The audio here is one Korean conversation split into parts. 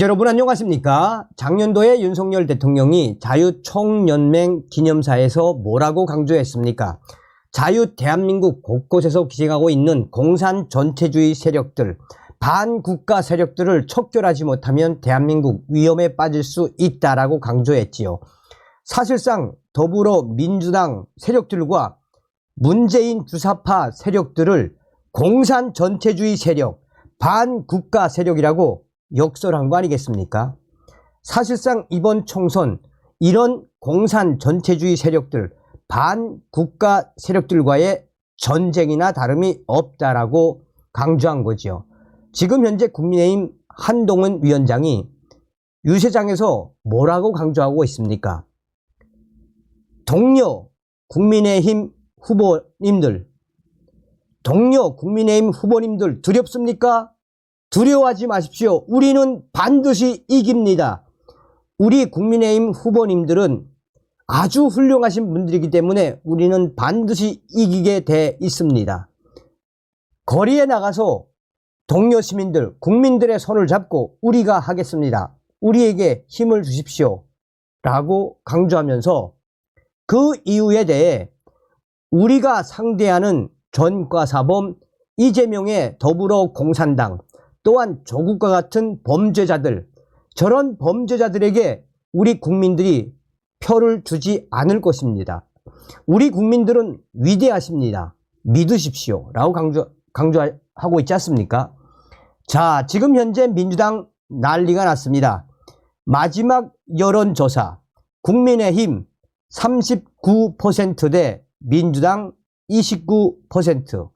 여러분 안녕하십니까? 작년도에 윤석열 대통령이 자유총연맹 기념사에서 뭐라고 강조했습니까? 자유 대한민국 곳곳에서 기생하고 있는 공산 전체주의 세력들, 반국가 세력들을 척결하지 못하면 대한민국 위험에 빠질 수 있다라고 강조했지요. 사실상 더불어민주당 세력들과 문재인 주사파 세력들을 공산 전체주의 세력, 반국가 세력이라고 역설한 거 아니겠습니까? 사실상 이번 총선 이런 공산 전체주의 세력들, 반국가 세력들과의 전쟁이나 다름이 없다라고 강조한 거죠. 지금 현재 국민의힘 한동훈 위원장이 유세장에서 뭐라고 강조하고 있습니까? 동료 국민의힘 후보님들, 동료 국민의힘 후보님들 두렵습니까? 두려워하지 마십시오. 우리는 반드시 이깁니다. 우리 국민의힘 후보님들은 아주 훌륭하신 분들이기 때문에 우리는 반드시 이기게 돼 있습니다. 거리에 나가서 동료 시민들, 국민들의 손을 잡고 우리가 하겠습니다. 우리에게 힘을 주십시오. 라고 강조하면서 그 이유에 대해 우리가 상대하는 전과사범 이재명의 더불어 공산당 또한 조국과 같은 범죄자들 저런 범죄자들에게 우리 국민들이 표를 주지 않을 것입니다. 우리 국민들은 위대하십니다. 믿으십시오. 라고 강조, 강조하고 있지 않습니까? 자, 지금 현재 민주당 난리가 났습니다. 마지막 여론조사 국민의힘 39%대 민주당 29%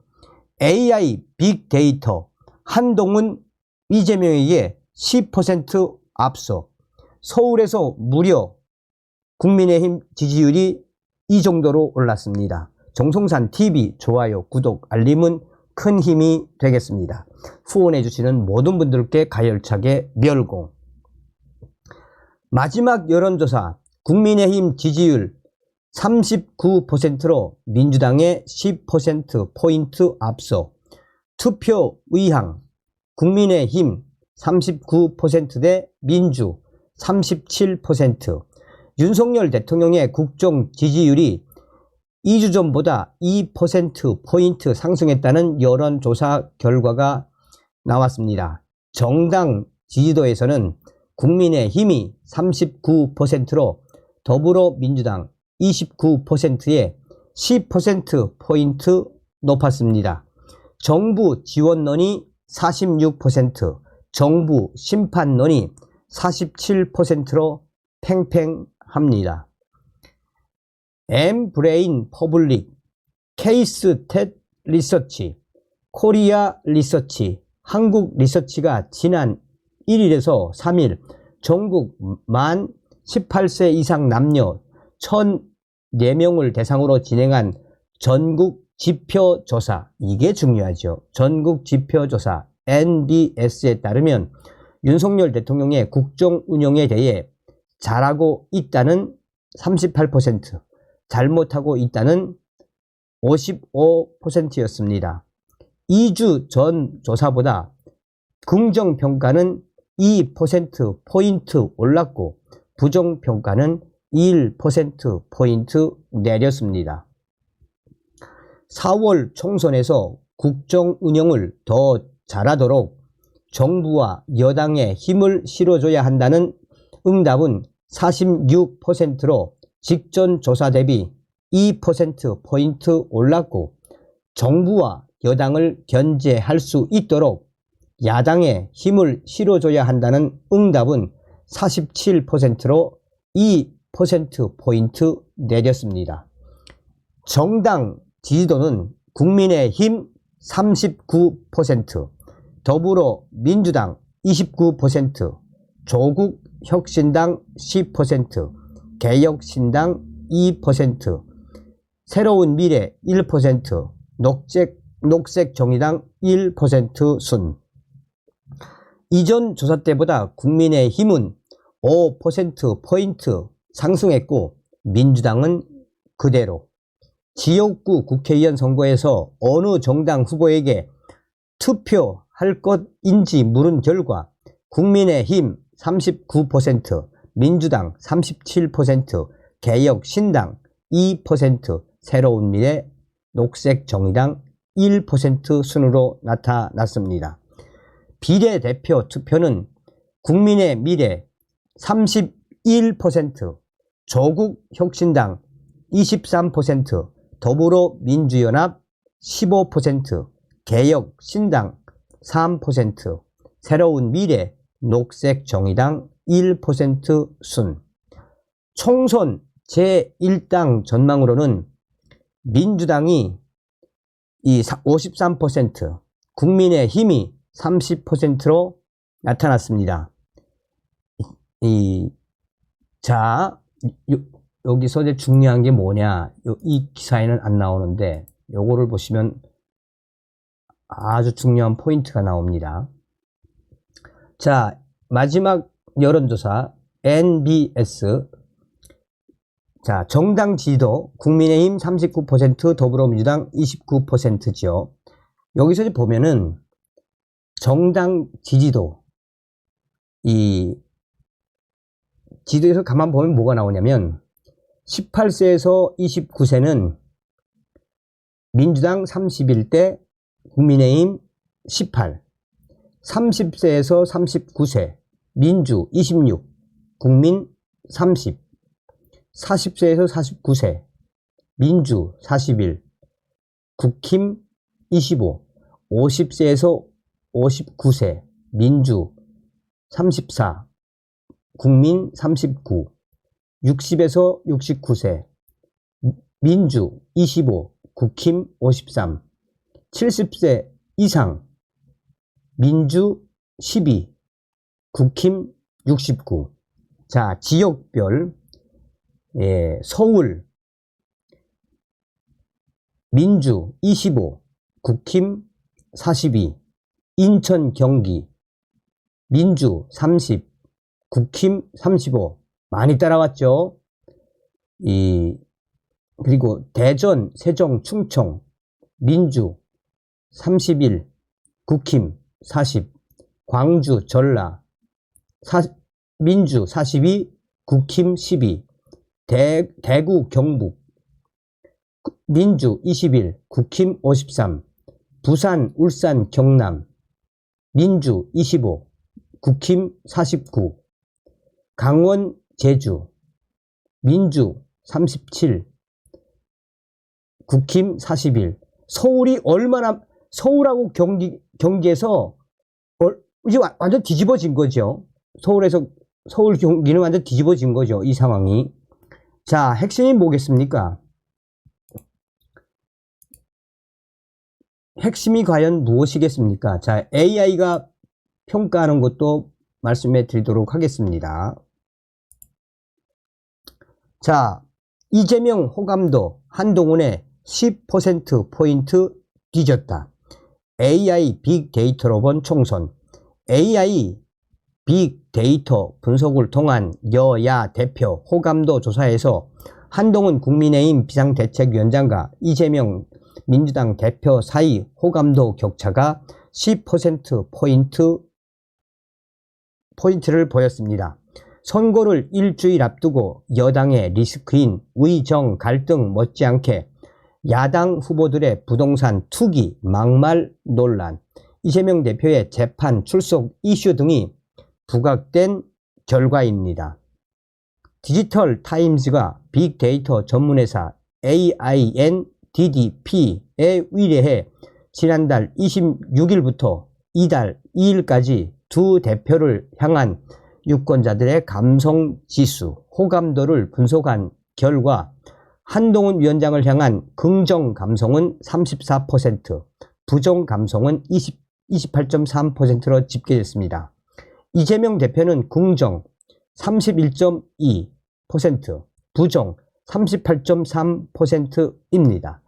AI 빅데이터 한동훈 이재명에게 10% 앞서 서울에서 무려 국민의힘 지지율이 이 정도로 올랐습니다. 정송산 TV 좋아요, 구독, 알림은 큰 힘이 되겠습니다. 후원해 주시는 모든 분들께 가열차게 멸공. 마지막 여론조사 국민의힘 지지율 39%로 민주당의 10%포인트 앞서 투표 의향 국민의힘 39%대 민주 37% 윤석열 대통령의 국정 지지율이 2주 전보다 2%포인트 상승했다는 여론조사 결과가 나왔습니다. 정당 지지도에서는 국민의힘이 39%로 더불어민주당 29%에 10%포인트 높았습니다. 정부 지원론이 46%, 정부 심판론이 47%로 팽팽합니다. 엠브레인 퍼블릭, 케이스 텟 리서치, 코리아 리서치, 한국 리서치가 지난 1일에서 3일 전국 만 18세 이상 남녀 1,004명을 대상으로 진행한 전국 지표조사, 이게 중요하죠. 전국 지표조사 NBS에 따르면 윤석열 대통령의 국정 운영에 대해 잘하고 있다는 38%, 잘못하고 있다는 55%였습니다. 2주 전 조사보다 긍정평가는 2%포인트 올랐고 부정평가는 1%포인트 내렸습니다. 4월 총선에서 국정 운영을 더 잘하도록 정부와 여당에 힘을 실어줘야 한다는 응답은 46%로 직전 조사 대비 2%포인트 올랐고 정부와 여당을 견제할 수 있도록 야당에 힘을 실어줘야 한다는 응답은 47%로 2%포인트 내렸습니다. 정당 지지도는 국민의힘 39%, 더불어민주당 29%, 조국혁신당 10%, 개혁신당 2%, 새로운 미래 1%, 녹색, 녹색정의당 1%순. 이전 조사 때보다 국민의힘은 5%포인트 상승했고 민주당은 그대로 지역구 국회의원 선거에서 어느 정당 후보에게 투표할 것인지 물은 결과 국민의힘 39%, 민주당 37%, 개혁 신당 2%, 새로운 미래 녹색 정의당 1% 순으로 나타났습니다. 비례대표 투표는 국민의 미래 31%, 조국혁신당 23%, 더불어민주연합 15%, 개혁 신당 3%, 새로운 미래 녹색 정의당 1%순. 총선 제1당 전망으로는 민주당이 이 53%, 국민의 힘이 30%로 나타났습니다. 이, 자, 요, 여기서 이제 중요한 게 뭐냐. 요, 이 기사에는 안 나오는데, 요거를 보시면 아주 중요한 포인트가 나옵니다. 자, 마지막 여론조사, NBS. 자, 정당 지지도, 국민의힘 39%, 더불어민주당 29%지요. 여기서 보면은, 정당 지지도, 이, 지도에서 가만 보면 뭐가 나오냐면 18세에서 29세는 민주당 31대, 국민의힘 18, 30세에서 39세, 민주 26, 국민 30, 40세에서 49세, 민주 41, 국힘 25, 50세에서 59세, 민주 34, 국민 39, 60에서 69세, 민주 25, 국힘 53, 70세 이상, 민주 12, 국힘 69. 자, 지역별, 예, 서울, 민주 25, 국힘 42, 인천 경기, 민주 30, 국힘 35 많이 따라왔죠. 이 그리고 대전, 세종, 충청, 민주 31, 국힘 40, 광주, 전라 사, 민주 42, 국힘 12, 대, 대구, 경북 민주 21, 국힘 53, 부산, 울산, 경남 민주 25, 국힘 49, 강원, 제주, 민주 37, 국힘 41. 서울이 얼마나 서울하고 경기 경기에서 얼- 이제 와- 완전 뒤집어진 거죠. 서울에서 서울 경기는 완전 뒤집어진 거죠. 이 상황이. 자, 핵심이 뭐겠습니까? 핵심이 과연 무엇이겠습니까? 자, AI가 평가하는 것도 말씀해 드리도록 하겠습니다. 자, 이재명 호감도 한동훈의 10%포인트 뒤졌다. AI 빅데이터로 본 총선. AI 빅데이터 분석을 통한 여야 대표 호감도 조사에서 한동훈 국민의힘 비상대책위원장과 이재명 민주당 대표 사이 호감도 격차가 10%포인트 포인트를 보였습니다. 선거를 일주일 앞두고 여당의 리스크인 의정 갈등 못지않게 야당 후보들의 부동산 투기 막말 논란, 이재명 대표의 재판 출석 이슈 등이 부각된 결과입니다. 디지털 타임즈가 빅데이터 전문회사 AINDDP에 의뢰해 지난달 26일부터 이달 2일까지 두 대표를 향한 유권자들의 감성 지수, 호감도를 분석한 결과 한동훈 위원장을 향한 긍정 감성은 34%, 부정 감성은 20, 28.3%로 집계됐습니다. 이재명 대표는 긍정 31.2%, 부정 38.3%입니다.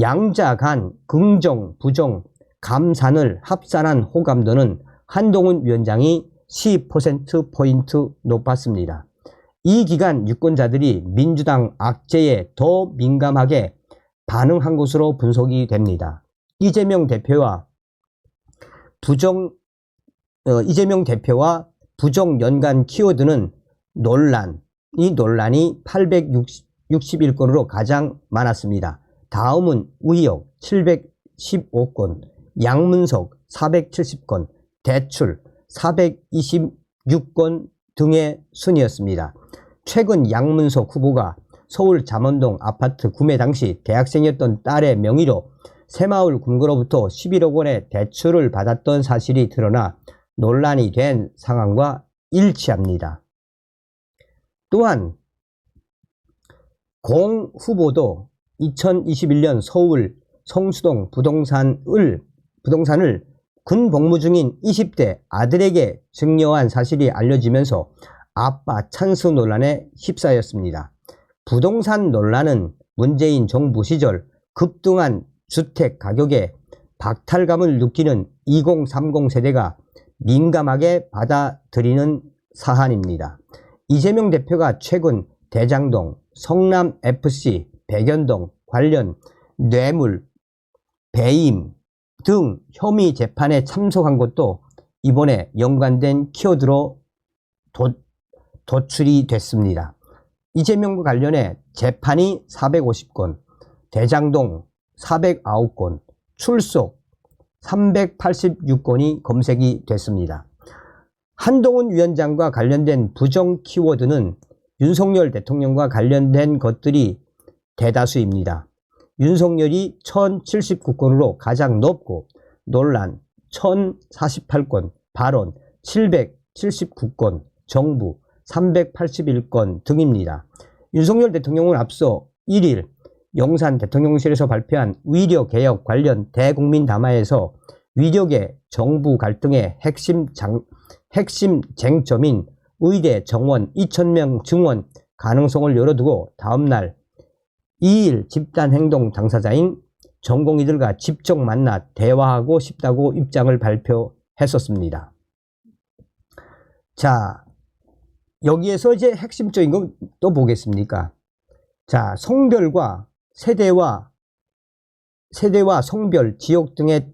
양자 간 긍정, 부정, 감산을 합산한 호감도는 한동훈 위원장이 10%포인트 높았습니다. 이 기간 유권자들이 민주당 악재에 더 민감하게 반응한 것으로 분석이 됩니다. 이재명 대표와 부정 어, 이재명 대표와 부정 연관 키워드는 논란, 이 논란이 861건으로 가장 많았습니다. 다음은 의혹 715건, 양문석 470건, 대출 426건 등의 순이었습니다. 최근 양문석 후보가 서울 잠원동 아파트 구매 당시 대학생이었던 딸의 명의로 새마을 금고로부터 11억 원의 대출을 받았던 사실이 드러나 논란이 된 상황과 일치합니다. 또한 공 후보도 2021년 서울 성수동 부동산을 부동산을 군복무 중인 20대 아들에게 증여한 사실이 알려지면서 아빠 찬스 논란에 휩싸였습니다. 부동산 논란은 문재인 정부 시절 급등한 주택 가격에 박탈감을 느끼는 2030 세대가 민감하게 받아들이는 사안입니다. 이재명 대표가 최근 대장동, 성남FC, 백연동 관련 뇌물, 배임 등 혐의 재판에 참석한 것도 이번에 연관된 키워드로 도, 도출이 됐습니다. 이재명과 관련해 재판이 450건, 대장동 409건, 출석 386건이 검색이 됐습니다. 한동훈 위원장과 관련된 부정 키워드는 윤석열 대통령과 관련된 것들이 대다수입니다. 윤석열이 1079건으로 가장 높고 논란 1048건, 발언 779건, 정부 381건 등입니다. 윤석열 대통령은 앞서 1일 영산 대통령실에서 발표한 위력 개혁 관련 대국민 담화에서 위력의 정부 갈등의 핵심 장, 핵심 쟁점인 의대 정원 2,000명 증원 가능성을 열어두고 다음날 2일 집단행동 당사자인 전공의들과 직접 만나 대화하고 싶다고 입장을 발표했었습니다. 자, 여기에서 이제 핵심적인 건 또 보겠습니까? 자, 성별과 세대와 세대와 성별, 지역 등에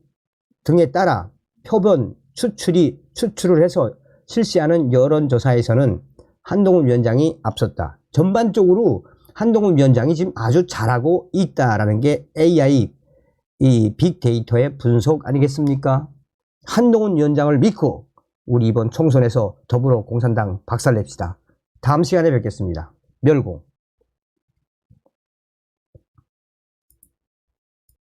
등에 따라 표본 추출이 추출을 해서 실시하는 여론조사에서는 한동훈 위원장이 앞섰다. 전반적으로 한동훈 위원장이 지금 아주 잘하고 있다라는 게 AI 이 빅데이터의 분석 아니겠습니까? 한동훈 위원장을 믿고 우리 이번 총선에서 더불어 공산당 박살냅시다. 다음 시간에 뵙겠습니다. 멸공.